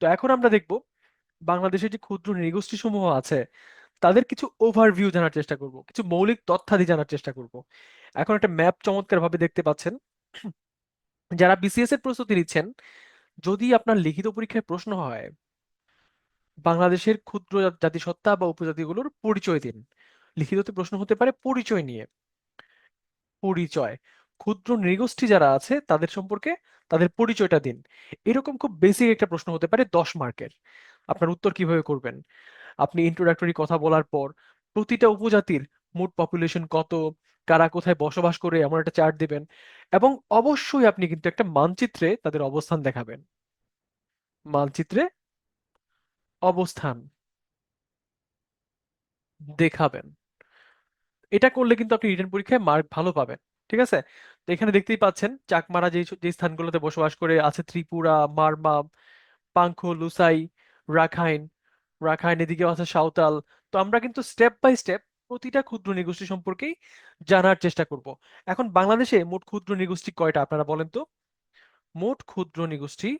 তো এখন আমরা দেখব বাংলাদেশের যে ক্ষুদ্র নৃগোষ্ঠী সমূহ আছে, তাদের কিছু ওভারভিউ জানার চেষ্টা করব, কিছু মৌলিক তথ্যাদি জানার চেষ্টা করব। এখন একটা ম্যাপ চমৎকার ভাবে দেখতে পাচ্ছেন। যারা বিসিএস এর প্রস্তুতি নিচ্ছেন, যদি আপনার লিখিত পরীক্ষায় প্রশ্ন হয়, বাংলাদেশের ক্ষুদ্র জাতিসত্তা বা উপজাতিগুলোর পরিচয় দিন। লিখিততে প্রশ্ন হতে পারে পরিচয় নিয়ে। পরিচয়। ক্ষুদ্র নৃগোষ্ঠী যারা আছে, তাদের সম্পর্কে তাদের পরিচয়টা দিন। এরকম খুব বেসিক একটা প্রশ্ন হতে পারে দশ মার্কের। আপনার উত্তর কীভাবে করবেন? আপনি ইন্ট্রোডাক্টরি কথা বলার পর প্রতিটা উপজাতির মোট পপুলেশন কত? কারা কোথায় বসবাস করে? এমন একটা চার্ট দিবেন এবং অবশ্যই আপনি কিন্তু একটা মানচিত্রে তাদের অবস্থান দেখাবেন। মানচিত্রে অবস্থান দেখাবেন। এটা করলে কিন্তু আপনি রিটার্ন পরীক্ষায় মার্ক ভালো পাবেন। ঠিক আছে? এখানে দেখতেই পাচ্ছেন, চাকমারা যে যে স্থানগুলোতে বসবাস করে আছে ত্রিপুরা, মারমা, পাংখো, লুসাই, রাখাইন রাখাইন এদিকেও আছে সাঁওতাল। তো আমরা কিন্তু স্টেপ বাই স্টেপ প্রতিটা ক্ষুদ্র নৃগোষ্ঠী সম্পর্কেই জানার চেষ্টা করব। এখন বাংলাদেশে মোট ক্ষুদ্র নৃগোষ্ঠী কয়টা আপনারা বলেন তো? মোট ক্ষুদ্র নৃগোষ্ঠী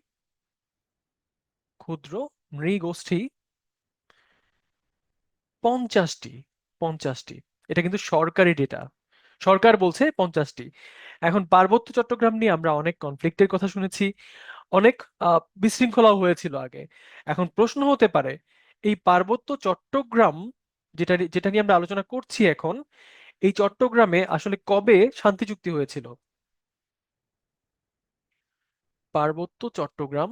ক্ষুদ্র নৃগোষ্ঠী পঞ্চাশটি পঞ্চাশটি। এটা কিন্তু সরকারি ডেটা সরকার বলছে পঞ্চাশটি। এখন পার্বত্য চট্টগ্রাম নিয়ে আমরা অনেক কনফ্লিক্টের কথা শুনেছি, অনেক বিশৃঙ্খলাও হয়েছিল আগে। এখন প্রশ্ন হতে পারে, এই পার্বত্য চট্টগ্রাম যেটা যেটা নিয়ে আমরা আলোচনা করছি এখন, এই চট্টগ্রামে আসলে কবে শান্তি চুক্তি হয়েছিল? পার্বত্য চট্টগ্রাম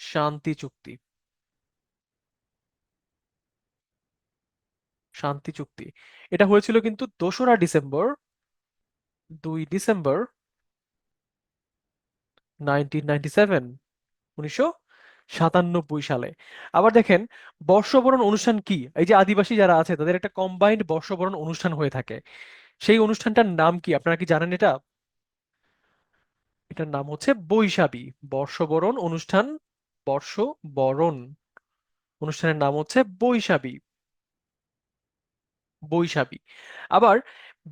শান্তি চুক্তি। শান্তি চুক্তি। এটা হয়েছিল কিন্তু দোসরা ডিসেম্বর দুই ডিসেম্বর উনিশশো সাতানব্বই সালে। আবার দেখেন, বর্ষবরণ অনুষ্ঠান কি? এই যে আদিবাসী যারা আছে, তাদের একটা কম্বাইন্ড বর্ষবরণ অনুষ্ঠান হয়ে থাকে। সেই অনুষ্ঠানটার নাম কি? আপনারা কি জানেন এটা? এটার নাম হচ্ছে বৈশাখী বর্ষবরণ অনুষ্ঠান, বর্ষবরণ অনুষ্ঠানের নাম হচ্ছে বৈশাখী বৈশাখী। আবার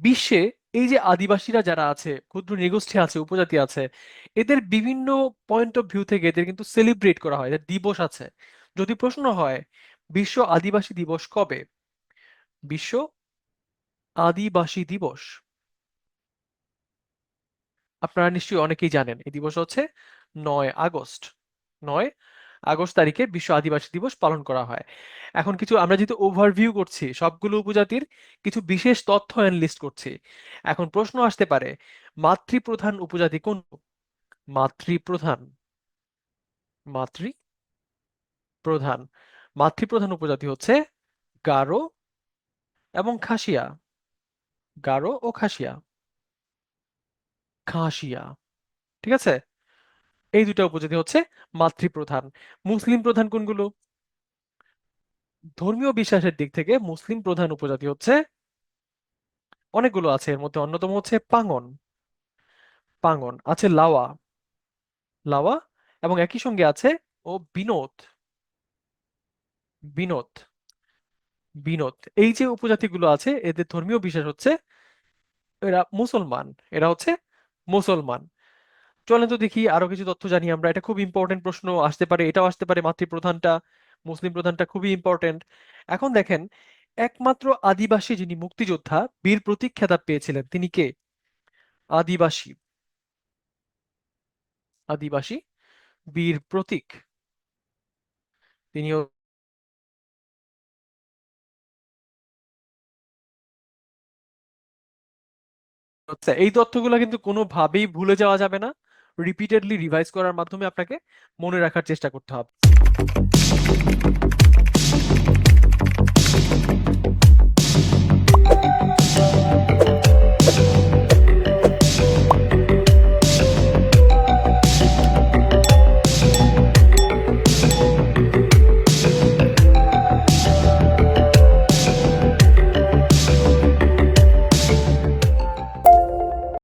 বিশ্বে এই যে আদিবাসীরা যারা আছে, ক্ষুদ্র নৃগোষ্ঠী আছে, উপজাতি আছে, এদের বিভিন্ন পয়েন্ট অফ ভিউ থেকে এদের কিন্তু সেলিব্রেট করা হয়, এদের দিবস আছে। যদি প্রশ্ন হয়, বিশ্ব আদিবাসী দিবস কবে? বিশ্ব আদিবাসী দিবস। আপনারা নিশ্চয়ই অনেকেই জানেন, এই দিবস হচ্ছে নয় আগস্ট। নয় আগস্ট তারিখে বিশ্ব আদিবাসী দিবস পালন করা হয়। এখন কিছু, আমরা যেহেতু ওভারভিউ করছি, সবগুলো উপজাতির কিছু বিশেষ তথ্য এনলিস্ট করছি। এখন প্রশ্ন আসতে পারে, মাতৃপ্রধান উপজাতি কোন? মাতৃপ্রধান। মাতৃ প্রধান মাতৃপ্রধান উপজাতি হচ্ছে গারো এবং খাসিয়া। গারো ও খাসিয়া। খাসিয়া। ঠিক আছে? এই দুটা উপজাতি হচ্ছে মাতৃপ্রধান। মুসলিম প্রধান কোনগুলো? ধর্মীয় বিশ্বাসের দিক থেকে মুসলিম প্রধান উপজাতি হচ্ছে অনেকগুলো আছে, এর মধ্যে অন্যতম হচ্ছে পাঙ্গন। পাঙ্গন আছে লাওয়া। লাওয়া এবং একই সঙ্গে আছে ও বিনোদ। বিনোদ। বিনোদ। এই যে উপজাতিগুলো আছে, এদের ধর্মীয় বিশ্বাস হচ্ছে এরা মুসলমান, এরা হচ্ছে মুসলমান। চলেন তো দেখি আরও কিছু তথ্য জানি আমরা। এটা খুব ইম্পর্টেন্ট প্রশ্ন আসতে পারে, এটাও আসতে পারে, মাতৃপ্রধানটা, মুসলিম প্রধানটা খুবই ইম্পর্টেন্ট এখন দেখেন, একমাত্র আদিবাসী যিনি মুক্তিযোদ্ধা, বীর প্রতীক খেতাব পেয়েছিলেন, তিনি কে? আদিবাসী। আদিবাসী বীর প্রতীক। তিনি হচ্ছে এই তথ্যগুলো কিন্তু কোনোভাবেই ভুলে যাওয়া যাবে না। রিপিটেডলি রিভাইজ করার মাধ্যমে আপনাকে মনে রাখার চেষ্টা করতে হবে।